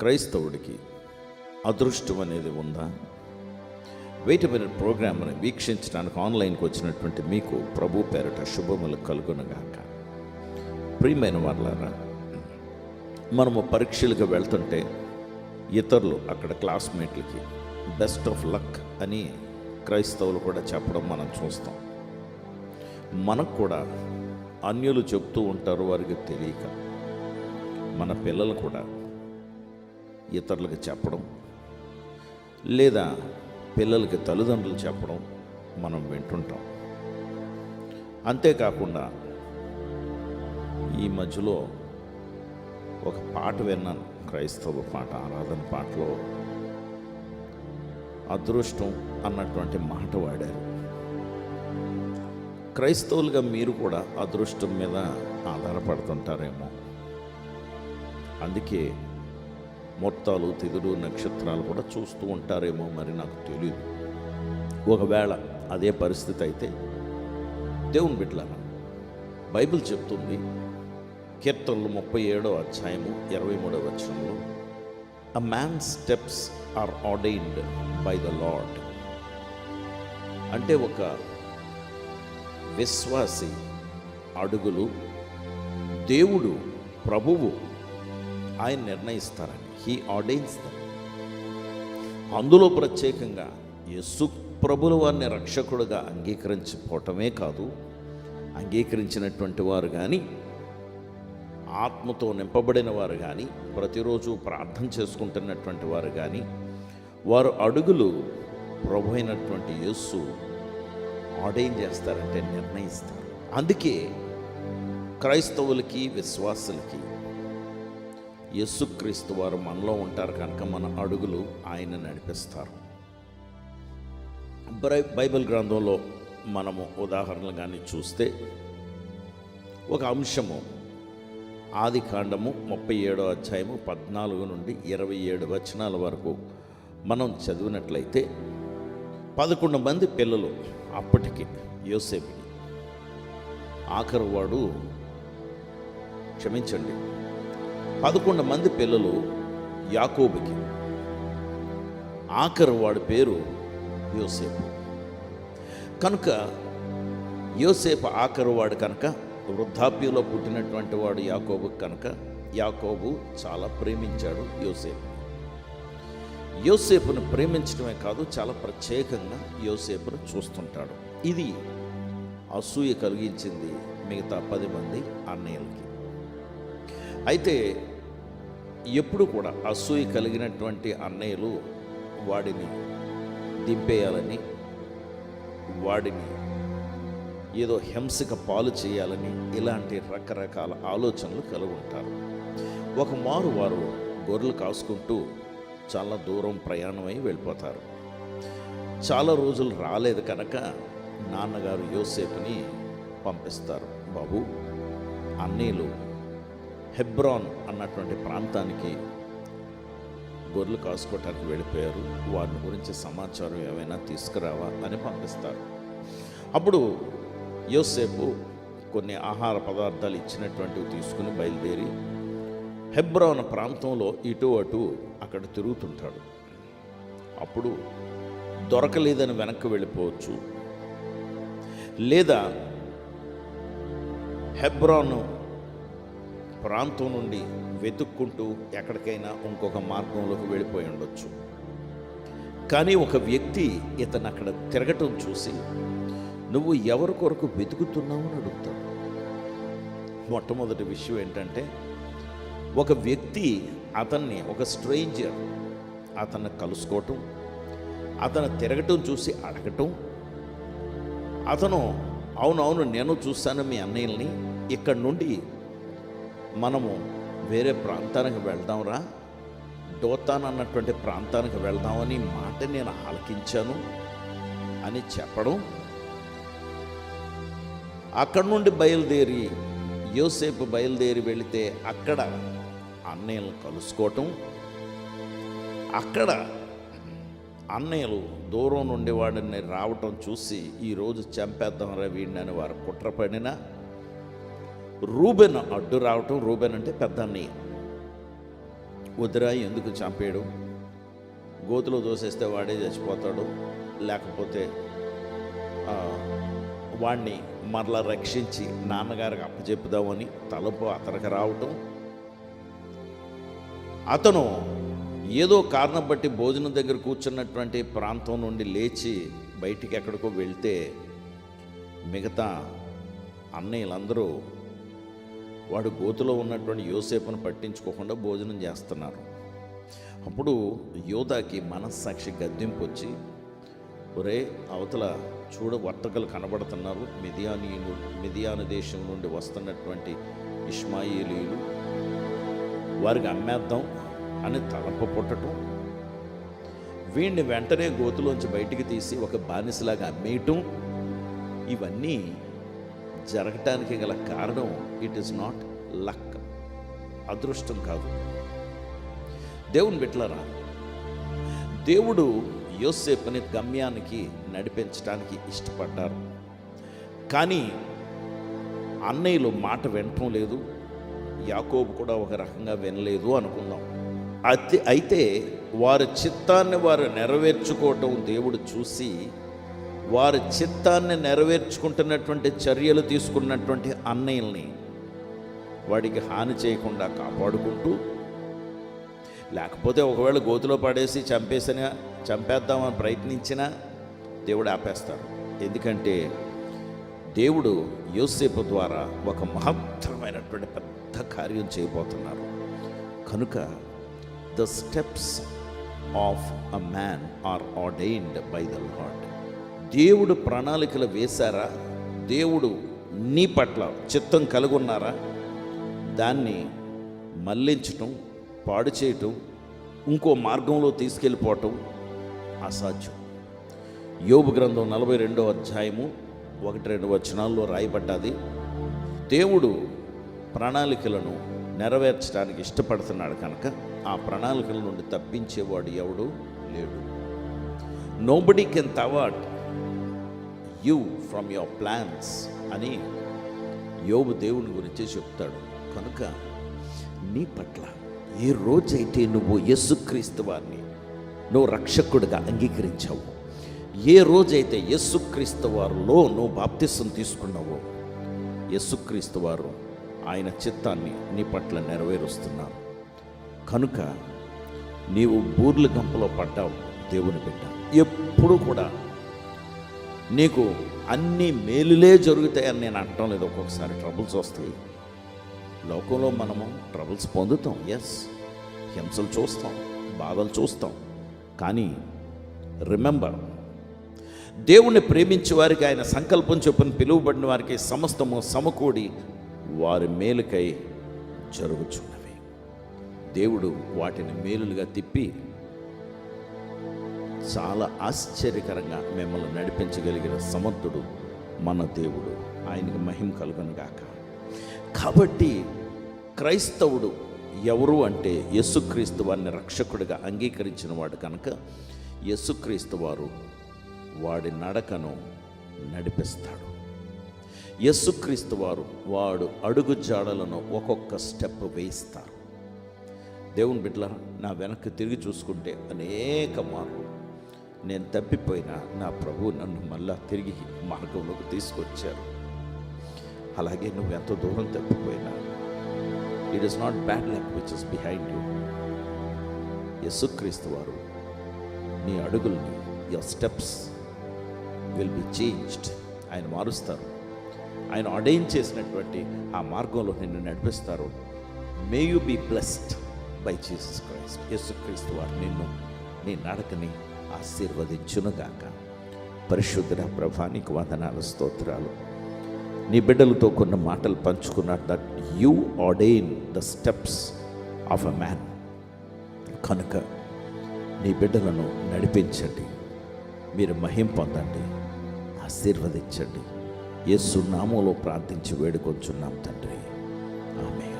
క్రైస్తవుడికి అదృష్టం అనేది ఉందా? వెయిట్ మినిట్ ప్రోగ్రామ్ని వీక్షించడానికి ఆన్లైన్కి వచ్చినటువంటి మీకు ప్రభు పేరట శుభములు కలుగునగాక. ప్రియమైన వాళ్ళారా మనము పరీక్షలకు వెళ్తుంటే ఇతరులు అక్కడ క్లాస్మేట్లకి బెస్ట్ ఆఫ్ లక్ అని క్రైస్తవులు కూడా చెప్పడం మనం చూస్తాం. మనకు కూడా అన్యులు చెప్తూ ఉంటారు వారికి తెలియక. మన పిల్లలు కూడా ఇతరులకు చెప్పడం లేదా పిల్లలకి తల్లిదండ్రులు చెప్పడం మనం వింటుంటాం. అంతేకాకుండా ఈ మధ్యలో ఒక పాట విన్నాను క్రైస్తవ పాట ఆరాధన పాటలో. అదృష్టం అన్నటువంటి మాట వాడారు. క్రైస్తవులుగా మీరు కూడా అదృష్టం మీద ఆధారపడుతుంటారేమో. అందుకే మొత్తాలు తెగులు నక్షత్రాలు కూడా చూస్తూ ఉంటారేమో మరి నాకు తెలియదు ఒకవేళ అదే పరిస్థితి అయితే దేవుని బిడ్డలారా బైబిల్ చెప్తుంది కీర్తనలు ముప్పై ఏడో అధ్యాయము ఇరవై మూడవ వచనంలో a man steps are ordained by the Lord అంటే ఒక విశ్వాసి అడుగులు దేవుడు ప్రభువు ఆయన నిర్ణయిస్తారని. హీ ఆర్డైన్స్ అందులో ప్రత్యేకంగా యస్సు ప్రభుల వారిని రక్షకుడుగా అంగీకరించిపోవటమే కాదు అంగీకరించినటువంటి వారు కానీ ఆత్మతో నింపబడిన వారు కానీ ప్రతిరోజు ప్రార్థన చేసుకుంటున్నటువంటి వారు కానీ వారు అడుగులు ప్రభు అయినటువంటి యేసు ఆర్డైన్ చేస్తారంటే నిర్ణయిస్తారు. అందుకే క్రైస్తవులకి విశ్వాసులకి యేసుక్రీస్తు వారు మనలో ఉంటారు కనుక మన అడుగులు ఆయన నడిపిస్తారు. బై- బైబిల్ గ్రంథంలో మనము ఉదాహరణలు కానీ చూస్తే ఒక అంశము ఆది కాండము ముప్పై ఏడో అధ్యాయము పద్నాలుగు నుండి ఇరవై ఏడు వచనాల వరకు మనం చదివినట్లయితే పదకొండు మంది పిల్లలు అప్పటికి యోసేపుకి ఆఖరు వాడు క్షమించండి. పదకొండు మంది పిల్లలు యాకోబుకి. ఆఖరు వాడి పేరు యోసేపు. కనుక యోసేపు ఆఖరు వాడు కనుక వృద్ధాప్యంలో పుట్టినటువంటి వాడు యాకోబు కనుక యాకోబు చాలా ప్రేమించాడు యోసేపు యోసేపును ప్రేమించడమే కాదు చాలా ప్రత్యేకంగా యోసేపును చూస్తుంటాడు. ఇది అసూయ కలిగించింది మిగతా పది మంది అన్నయ్యలకి. అయితే ఎప్పుడు కూడా అసూయ కలిగినటువంటి అన్నయ్యలు వాడిని దింపేయాలని వాడిని ఏదో హింసక పాలు చేయాలని ఇలాంటి రకరకాల ఆలోచనలు కలిగి ఉంటారు. ఒక మారు వారు గొర్రెలు కాసుకుంటూ చాలా దూరం ప్రయాణమై వెళ్ళిపోతారు. చాలా రోజులు రాలేదు కనుక నాన్నగారు యోసేపుని పంపిస్తారు. బాబు అన్నీలు హెబ్రాన్ అన్నటువంటి ప్రాంతానికి గొర్రెలు కాసుకోవటానికి వెళ్ళిపోయారు. వారిని గురించి సమాచారం ఏమైనా తీసుకురావా అని పంపిస్తారు. అప్పుడు యోసేపు కొన్ని ఆహార పదార్థాలు ఇచ్చినటువంటివి తీసుకుని బయలుదేరి హెబ్రాన్ ప్రాంతంలో ఇటు అటు అక్కడ తిరుగుతుంటాడు. అప్పుడు దొరకలేదని వెనక్కి వెళ్ళిపోవచ్చు. లేదా హెబ్రాను ప్రాంతం నుండి వెతుక్కుంటూ ఎక్కడికైనా ఇంకొక మార్గంలోకి వెళ్ళిపోయి ఉండొచ్చు. కానీ ఒక వ్యక్తి ఇతను అక్కడ తిరగటం చూసి నువ్వు ఎవరి కొరకు వెతుకుతున్నావు? అని అడుగుతాడు. మొట్టమొదటి విషయం ఏంటంటే ఒక వ్యక్తి అతన్ని ఒక స్ట్రేంజర్ అతన్ని కలుసుకోవటం అతను తిరగటం చూసి అడగటం అతను అవునవును నేను చూశాను మీ అన్నయ్యల్ని ఇక్కడ నుండి మనము వేరే ప్రాంతానికి వెళ్దాంరా డోతాన్ అన్నటువంటి ప్రాంతానికి వెళ్దామని మాట నేను ఆలకించాను అని చెప్పడం. అక్కడ నుండి బయలుదేరి యోసేపు బయలుదేరి వెళితే అక్కడ అన్నయ్యలను కలుసుకోవటం. అక్కడ అన్నయ్యలు దూరం నుండి వాడిని రావటం చూసి ఈరోజు చంపేద్దాం రా వీడిని అని వారు కుట్రపడిన రూబెన్ అడ్డు రావటం రూబెన్ అంటే పెద్ద అన్నయ్య. వద్దురా ఎందుకు చంపేయడం? గోతులో దోసేస్తే వాడే చచ్చిపోతాడు. లేకపోతే వాణ్ణి మరలా రక్షించి నాన్నగారికి అప్పచెప్పుదామని తలుపు అతనికి రావటం. అతను ఏదో కారణం బట్టి భోజనం దగ్గర కూర్చున్నటువంటి ప్రాంతం నుండి లేచి బయటికి ఎక్కడికో వెళ్తే మిగతా అన్నయ్యలందరూ వాడు గోతులో ఉన్నటువంటి యోసేపును పట్టించుకోకుండా భోజనం చేస్తున్నారు. అప్పుడు యోధాకి మనస్సాక్షి గద్దెంపు వచ్చి ఒరే అవతల చూడ వర్తకలు కనబడుతున్నారు. మిథియానీయులు మిథియాను దేశం నుండి వస్తున్నటువంటి ఇష్మాయిలీలు వారికి అమ్మేద్దాం అని తలప పుట్టడం వీడిని వెంటనే గోతులోంచి బయటికి తీసి ఒక బానిసలాగా అమ్మేయటం. ఇవన్నీ జరగటానికి గల కారణం ఇట్ ఈస్ నాట్ లక్ అదృష్టం కాదు. దేవుని బిట్లరా దేవుడు యోసేపుని గమ్యానికి నడిపించడానికి ఇష్టపడ్డారు. కానీ అన్నయ్యలు మాట వినటం లేదు. యాకోబు కూడా ఒక రకంగా వినలేదు అనుకుందాం. అయితే అయితే వారి చిత్తాన్ని వారు నెరవేర్చుకోవటం దేవుడు చూసి వారి చిత్తాన్ని నెరవేర్చుకుంటున్నటువంటి చర్యలు తీసుకున్నటువంటి అన్నయ్యల్ని వాడికి హాని చేయకుండా కాపాడుకుంటూ లేకపోతే ఒకవేళ గోతులో పడేసి చంపేసినా చంపేద్దామని ప్రయత్నించినా దేవుడు ఆపేస్తాడు ఎందుకంటే దేవుడు యోసేపు ద్వారా ఒక మహత్తరమైనటువంటి పెద్ద కార్యం చేయబోతున్నారు. కనుక the steps of a man are ordained by the Lord దేవుడు ప్రణాళికలు వేశారా? దేవుడు నీ పట్ల చిత్తం కలుగున్నారా? దాన్ని మళ్ళించటం పాడు చేయటం ఇంకో మార్గంలో తీసుకెళ్ళిపోవటం అసాధ్యం. యోబు గ్రంథం నలభై రెండో అధ్యాయము ఒకటి రెండు వచనాల్లో రాయబడ్డది. దేవుడు ప్రణాళికలను నెరవేర్చడానికి ఇష్టపడుతున్నాడు కనుక ఆ ప్రణాళికల నుండి తప్పించేవాడు ఎవడు లేడు. నోబడి కెన్ తవాట్ యూ ఫ్రమ్ యువర్ ప్లాన్స్ అని యోబు దేవుని గురించి చెప్తాడు. కనుక నీ పట్ల ఏ రోజైతే నువ్వు యేసుక్రీస్తు వారిని నువ్వు రక్షకుడిగా అంగీకరించావు ఏ రోజైతే యేసుక్రీస్తు వారిలో నువ్వు బాప్తిసం తీసుకున్నావో యేసుక్రీస్తు వారు ఆయన చిత్తాన్ని నీ పట్ల నెరవేరుస్తున్నారు. కనుక నీవు బూర్లు గంపలో పడ్డావు దేవుని బిడ్డ. ఎప్పుడు కూడా నీకు అన్ని మేలులే జరుగుతాయని నేను అంటం లేదు. ఒక్కొక్కసారి ట్రబుల్స్ వస్తాయి. లోకంలో మనము ట్రబుల్స్ పొందుతాం. ఎస్ హింసలు చూస్తాం. బాధలు చూస్తాం. కానీ రిమెంబర్ దేవుణ్ణి ప్రేమించే వారికి ఆయన సంకల్పం చొప్పున పిలువబడిన వారికి సమస్తము సమకూడి వారి మేలుకై జరుగుచున్నవి. దేవుడు వాటిని మేలులుగా తిప్పి చాలా ఆశ్చర్యకరంగా మిమ్మల్ని నడిపించగలిగిన సమర్థుడు మన దేవుడు. ఆయనకి మహిమ కలుగనుగాక కాబట్టి క్రైస్తవుడు ఎవరు అంటే యేసుక్రీస్తు వారిని రక్షకుడిగా అంగీకరించిన వాడు కనుక యేసుక్రీస్తు వారు వాడి నడకను నడిపిస్తాడు. యేసుక్రీస్తు వారు వాడు అడుగు జాడలను ఒక్కొక్క స్టెప్ వేయిస్తారు. దేవుని బిడ్డల నా వెనక్కి తిరిగి చూసుకుంటే అనేక మార్లు నేను తప్పిపోయినా నా ప్రభు నన్ను మళ్ళా తిరిగి మార్గంలోకి తీసుకొచ్చారు. అలాగే నువ్వు ఎంత దూరం తప్పిపోయినా it is not bad luck which is behind you యేసుక్రీస్తు వారు నీ అడుగుల్ని your steps will be changed ఆయన మారుస్తారు. ఆయన అడైన్ చేసినటువంటి ఆ మార్గంలో నిన్ను నడిపిస్తారు. May you be blessed by Jesus Christ యేసుక్రీస్తు వారు నిన్ను నీ నడకని ఆశీర్వదించునుగాక. పరిశుద్ధ ప్రభానికి వందనాల స్తోత్రాలు. నీ బిడ్డలతో కొన్ని మాటలు పంచుకున్న that you ordain the steps of a man. కనుక నీ బిడ్డలను నడిపించండి. మీరు మహిం పొందండి. ఆశీర్వదించండి. యేసు నామంలో ప్రార్థించి వేడుకొంచున్నాం తండ్రి. ఆమె